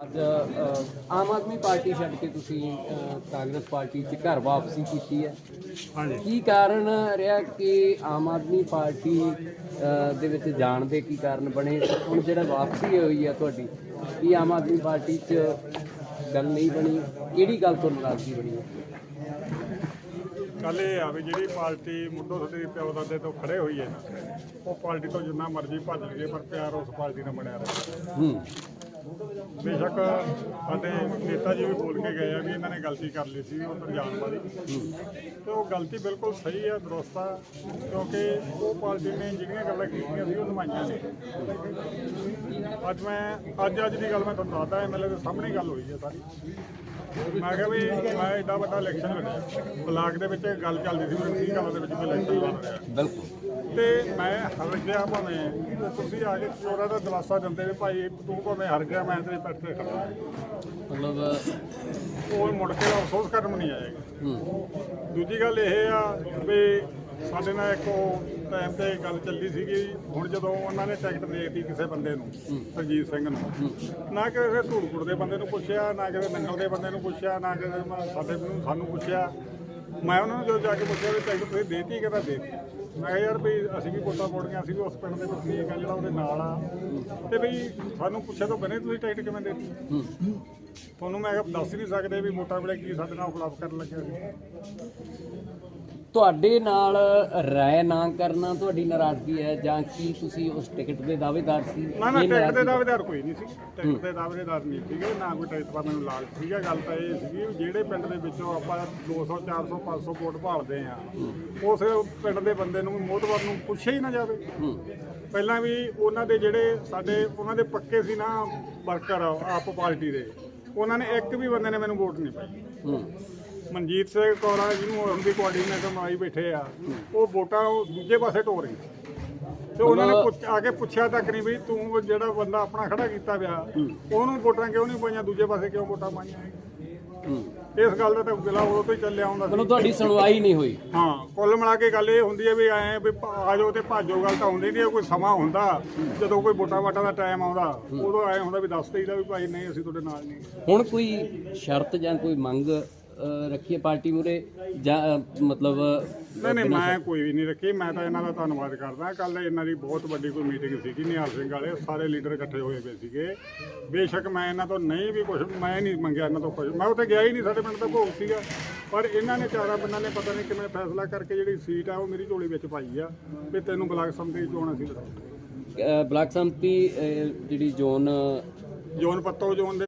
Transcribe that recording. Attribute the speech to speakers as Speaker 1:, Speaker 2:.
Speaker 1: ਅੱਜ ਆਮ ਆਦਮੀ ਪਾਰਟੀ ਛੱਡ ਕੇ ਤੁਸੀਂ ਕਾਂਗਰਸ ਪਾਰਟੀ 'ਚ ਘਰ ਵਾਪਸੀ ਕੀਤੀ ਹੈ।
Speaker 2: ਹਾਂਜੀ।
Speaker 1: ਕੀ ਕਾਰਨ ਰਿਹਾ ਕਿ ਆਮ ਆਦਮੀ ਪਾਰਟੀ ਦੇ ਵਿੱਚ ਜਾਣ ਦੇ ਕੀ ਕਾਰਨ ਬਣੇ? ਹੁਣ ਜਿਹੜਾ ਵਾਪਸੀ ਹੋਈ ਹੈ ਤੁਹਾਡੀ ਕੀ ਆਮ ਆਦਮੀ ਪਾਰਟੀ 'ਚ ਗੱਲ ਨਹੀਂ ਬਣੀ? ਕਿਹੜੀ ਗੱਲ ਤੋਂ ਨਾਰਾਜ਼ਗੀ ਬਣੀ? ਹੈ
Speaker 2: ਗੱਲ ਇਹ ਆ ਵੀ ਜਿਹੜੀ ਪਾਰਟੀ ਮੁੱਢੋਂ ਸਾਡੇ ਪਿਓ ਦਾਦੇ ਤੋਂ ਖੜੇ ਹੋਈ ਹੈ ਉਹ ਪਾਰਟੀ ਤੋਂ ਜਿੰਨਾ ਮਰਜ਼ੀ ਭੱਜ ਲਈਏ ਪਰ ਪਿਆਰ ਉਸ ਪਾਰਟੀ ਨਾਲ ਬਣਿਆ ਰਹੇ।
Speaker 1: ਹੂੰ।
Speaker 2: ਬੇਸ਼ੱਕ ਸਾਡੇ ਨੇਤਾ ਜੀ ਵੀ ਬੋਲ ਕੇ ਗਏ ਆ ਵੀ ਇਹਨਾਂ ਨੇ ਗਲਤੀ ਕਰ ਲਈ ਸੀ ਉਹ ਤਰਜਾਨ ਵਾਲੀ। ਤੇ ਉਹ ਗਲਤੀ ਬਿਲਕੁਲ ਸਹੀ ਆ, ਦਰੁਸਤ ਆ, ਕਿਉਂਕਿ ਉਹ ਪਾਰਟੀ ਨੇ ਜਿਹੜੀਆਂ ਗੱਲਾਂ ਕੀਤੀਆਂ ਸੀ, ਉਹ ਨਿਭਾਈਆਂ ਨੇ। ਅੱਜ ਮੈਂ, ਅੱਜ ਅੱਜ ਦੀ ਗੱਲ ਮੈਂ ਤੁਹਾਨੂੰ ਦੱਸਦਾ ਐਮਐਲਏ ਦੇ ਸਾਹਮਣੇ ਗੱਲ ਹੋਈ ਹੈ ਸਾਰੀ। ਮੈਂ ਕਿਹਾ ਵੀ ਮੈਂ ਏਡਾ ਵੱਡਾ ਇਲੈਕਸ਼ਨ ਲੜਿਆ। ਬਲਾਕ ਦੇ ਵਿੱਚ ਗੱਲ ਚੱਲਦੀ ਸੀ ਵੀ 30 ਸਾਲਾਂ ਦੇ ਵਿੱਚ ਮੈਂ ਇਲੈਕਸ਼ਨ ਲੜ ਰਿਹਾ।
Speaker 1: ਬਿਲਕੁਲ।
Speaker 2: ਤੇ ਮੈਂ ਹਰ ਗਿਆ ਭਾਵੇਂ ਤੁਸੀਂ ਆ ਕੇ ਚੋਰਾਂ ਦਾ ਦਲਾਸਾ ਦਿੰਦੇ ਵੀ ਭਾਈ ਤੂੰ ਭਾਵੇਂ ਹਰ ਗਿਆ ਮੈਂ ਤੇਰੇ ਪੈਸੇ ਖੜਾ
Speaker 1: ਮਤਲਬ
Speaker 2: ਉਹ ਮੁੜ ਕੇ ਅਫਸੋਸ ਕਰਨ ਨਹੀਂ ਆਏਗਾ। ਦੂਜੀ ਗੱਲ ਇਹ ਆ ਵੀ ਸਾਡੇ ਨਾਲ ਇੱਕ ਉਹ ਟਾਈਮ ਤੇ ਗੱਲ ਚੱਲੀ ਸੀਗੀ ਹੁਣ ਜਦੋਂ ਉਹਨਾਂ ਨੇ ਟਿਕਟ ਦੇ ਦਿੱਤੀ ਕਿਸੇ ਬੰਦੇ ਨੂੰ ਸਰਜੀਤ ਸਿੰਘ ਨੂੰ। ਨਾ ਕਿਸੇ ਧੂੜਕੁੜ ਦੇ ਬੰਦੇ ਨੂੰ ਪੁੱਛਿਆ ਨਾ ਕਿਸੇ ਨੰਗਲ ਦੇ ਬੰਦੇ ਨੂੰ ਪੁੱਛਿਆ ਨਾ ਕਿਸੇ ਸਾਡੇ ਨੂੰ ਸਾਨੂੰ ਪੁੱਛਿਆ। ਮੈਂ ਉਹਨਾਂ ਨੂੰ ਜਦੋਂ ਜਾ ਕੇ ਪੁੱਛਿਆ ਵੀ ਟਿਕਟ ਤੁਸੀਂ ਦੇਤੀ ਕਹਿੰਦਾ ਦੇਤੀ। ਮੈਂ ਕਿਹਾ ਯਾਰ ਵੀ ਅਸੀਂ ਵੀ ਪਾਉਣੀਆਂ ਅਸੀਂ ਵੀ ਉਸ ਪਿੰਡ ਦੇ ਵਸਨੀਕ ਆ ਜਿਹੜਾ ਉਹਦੇ ਨਾਲ ਆ। ਤੇ ਵੀ ਸਾਨੂੰ ਪੁੱਛਿਆ ਤੋਂ ਬਨੇ ਤੁਸੀਂ ਟਿਕਟ ਕਿਵੇਂ ਦੇਤੀ? ਤੁਹਾਨੂੰ ਮੈਂ ਕਿਹਾ ਦੱਸ ਨਹੀਂ ਸਕਦੇ ਵੀ ਵੋਟਾਂ ਵੇਲੇ ਕੀ ਸਾਡੇ ਨਾਲ ਖਿਲਾਫ ਕਰਨ ਲੱਗਿਆ ਸੀ।
Speaker 1: ਤੁਹਾਡੇ ਨਾਲ ਰਾਏ ਨਾ ਕਰਨਾ ਤੁਹਾਡੀ ਨਾਰਾਜ਼ਗੀ ਹੈ ਜਾਂ ਕੀ ਤੁਸੀਂ ਉਸ ਟਿਕਟ ਦੇ ਦਾਅਵੇਦਾਰ ਸੀ?
Speaker 2: ਨਾ ਨਾ ਟਿਕਟ ਦੇ ਦਾਅਵੇਦਾਰ ਕੋਈ ਨਹੀਂ ਸੀ। ਟਿਕਟ ਦੇ ਦਾਅਵੇਦਾਰ ਨਹੀਂ ਸੀਗੇ ਨਾ ਕੋਈ ਟਿਕਟ ਦਾ ਮੈਨੂੰ ਲਾਲਚ ਸੀਗਾ। ਗੱਲ ਤਾਂ ਇਹ ਸੀਗੀ ਵੀ ਜਿਹੜੇ ਪਿੰਡ ਦੇ ਵਿੱਚੋਂ ਆਪਾਂ 200 400 500 ਵੋਟ ਭਾਲਦੇ ਆ ਉਸ ਪਿੰਡ ਦੇ ਬੰਦੇ ਨੂੰ ਮੋਹਤਵਰ ਨੂੰ ਪੁੱਛਿਆ ਹੀ ਨਾ ਜਾਵੇ। ਪਹਿਲਾਂ ਵੀ ਉਹਨਾਂ ਦੇ ਜਿਹੜੇ ਸਾਡੇ ਉਹਨਾਂ ਦੇ ਪੱਕੇ ਸੀ ਨਾ ਵਰਕਰ ਆਪ ਪਾਰਟੀ ਦੇ ਉਹਨਾਂ ਨੇ ਇੱਕ ਵੀ ਬੰਦੇ ਨੇ ਮੈਨੂੰ ਵੋਟ ਨਹੀਂ ਪਾਈ। ਮਨਜੀਤ ਸਿੰਘ ਕੌਰਾ ਜਿਹਨੂੰ ਹੁਣ ਦੀ ਕੋਆਰਡੀਨੇਟਰ ਬਣਾਈ ਬੈਠੇ ਆ ਉਹ ਵੋਟਾਂ ਉਹ ਦੂਜੇ ਪਾਸੇ ਢੋ ਰਹੀ ਤੇ ਉਹਨਾਂ ਨੇ ਪੁੱਛ- ਆ ਕੇ ਪੁੱਛਿਆ ਤੱਕ ਨਹੀਂ ਵੀ ਤੂੰ ਜਿਹੜਾ ਬੰਦਾ ਆਪਣਾ ਖੜਾ ਕੀਤਾ ਪਿਆ ਉਹਨੂੰ ਵੋਟਾਂ ਕਿਉਂ ਨਹੀਂ ਪਾਈਆਂ ਦੂਜੇ ਪਾਸੇ ਕਿਉਂ ਵੋਟਾਂ ਪਾਈਆਂ? ਇਸ ਗੱਲ ਦਾ ਤਾਂ ਗਿਲਾ ਉਦੋਂ ਤੋਂ ਹੀ ਚੱਲਿਆ ਹੁੰਦਾ ਸੀ।
Speaker 1: ਮਤਲਬ ਤੁਹਾਡੀ ਸੁਣਵਾਈ ਨਹੀਂ ਹੋਈ।
Speaker 2: ਹਾਂ ਕੁੱਲ ਮਿਲਾ ਕੇ ਗੱਲ ਇਹ ਹੁੰਦੀ ਹੈ ਵੀ ਐ ਵੀ ਭ- ਆ ਜਾਓ ਤੇ ਭਾਜੋ ਗੱਲ ਤਾਂ ਹੁੰਦੀ ਨਹੀਂ ਕੋਈ ਸਮਾਂ ਹੁੰਦਾ ਜਦੋਂ ਕੋਈ ਵੋਟਾਂ ਵਾਟਾਂ ਦਾ ਟਾਈਮ ਆਉਂਦਾ ਉਦੋਂ ਐ ਹੁੰਦਾ ਵੀ ਦੱਸ ਦੇਈਦਾ ਵੀ ਭਾਈ ਨਹੀਂ ਅਸੀਂ ਤੁਹਾਡੇ ਨਾਲ ਨਹੀਂ।
Speaker 1: ਹੁਣ ਕੋਈ ਸ਼ਰਤ ਜਾਂ ਕੋਈ ਮੰਗ ਅ, ਰੱਖੀ ਹੈ ਪਾਰਟੀ ਮੂਰੇ ਜਾਂ ਮਤਲਬ
Speaker 2: ਨਹੀਂ ਨਹੀਂ ਮੈਂ ਕੋਈ ਵੀ ਨਹੀਂ ਰੱਖੀ। ਮੈਂ ਤਾਂ ਇਹਨਾਂ ਦਾ ਧੰਨਵਾਦ ਕਰਦਾ। ਕੱਲ ਇਹਨਾਂ ਦੀ ਬਹੁਤ ਵੱਡੀ ਕੋਈ ਮੀਟਿੰਗ ਸੀਗੀ ਨਿਹਾਲ ਸਿੰਘ ਵਾਲੇ। ਸਾਰੇ ਲੀਡਰ ਇਕੱਠੇ ਹੋਏ ਪਏ ਸੀਗੇ। ਬੇਸ਼ੱਕ ਮੈਂ ਇਹਨਾਂ ਤੋਂ ਨਹੀਂ ਵੀ ਕੁਝ ਮੈਂ ਨਹੀਂ ਮੰਗਿਆ ਇਹਨਾਂ ਤੋਂ ਕੁਝ ਮੈਂ ਉੱਥੇ ਗਿਆ ਹੀ ਨਹੀਂ ਸਾਡੇ ਪਿੰਡ ਦਾ ਭੋਗ ਸੀਗਾ। ਪਰ ਇਹਨਾਂ ਨੇ ਚਾਰਾਂ ਪਿੰਡਾਂ ਨੇ ਪਤਾ ਨਹੀਂ ਕਿਵੇਂ ਫੈਸਲਾ ਕਰਕੇ ਜਿਹੜੀ ਸੀਟ ਆ ਉਹ ਮੇਰੀ ਝੋਲੀ ਵਿੱਚ ਪਾਈ ਆ। ਵੀ ਤੈਨੂੰ ਬਲਾਕ ਸੰਮਤੀ ਚੋਣ ਅਸੀਂ
Speaker 1: ਬਲਾਕ ਸੰਮਤੀ ਜਿਹੜੀ ਜ਼ੋਨ
Speaker 2: ਜੋਨ ਪੱਤੋ ਜੋਨ